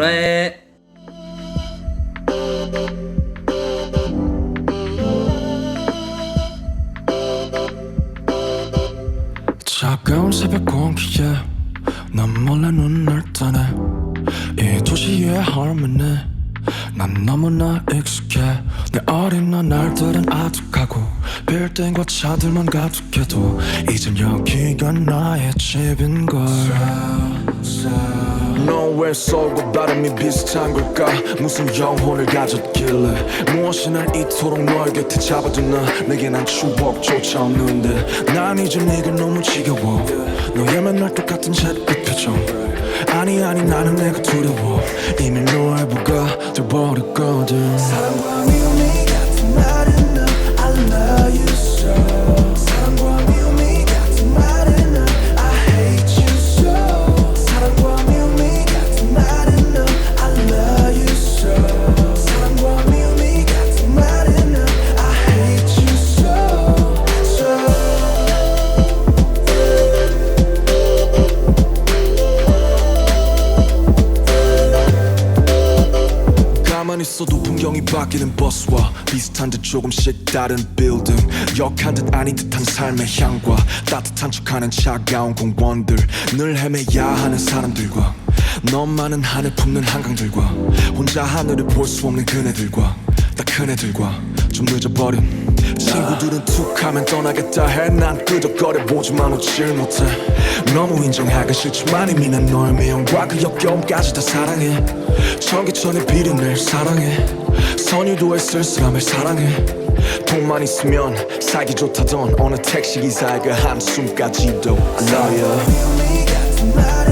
보라에 차가운 새벽 공기에 난 몰래 눈을 떠네 이 도시의 할머니 난 너무나 익숙해. 내 어린 날들은 아득하고 빌딩과 차들만 가득해도 이젠 여기가 나의 집인걸. 너왜 서울과 바람이 비슷한 걸까? 무슨 영혼을 가졌길래? 무엇이 날 이토록 너의 곁에 잡아두나? 내게 난 추억조차 없는데. 난 이제 네가 너무 지겨워. 너의 맨날 똑같은 잿빛 표정 아니 아니 나는 내가 두려워 가만히 있어도 풍경이 바뀌는 버스와 비슷한 듯 조금씩 다른 빌딩 역한 듯 아닌 듯한 삶의 향과 따뜻한 척하는 차가운 공원들. 늘 헤매야 하는 사람들과 너만은 하늘 품는 한강들과 혼자 하늘을 볼 수 없는 그네들과 딱 그네들과 좀 늦어버린 친구들은 툭 하면 떠나겠다 해난 끄덕거려 보지만 웃질 못해 너무 인정하기 싫지만 이미 난 너의 미움과 그 역겨움까지 다 사랑해 전기천의 비린내 사랑해 선유도의 쓸쓸함을 사랑해 돈만 있으면 살기 좋다던 어느 택시기사의 그 한숨까지도 I love you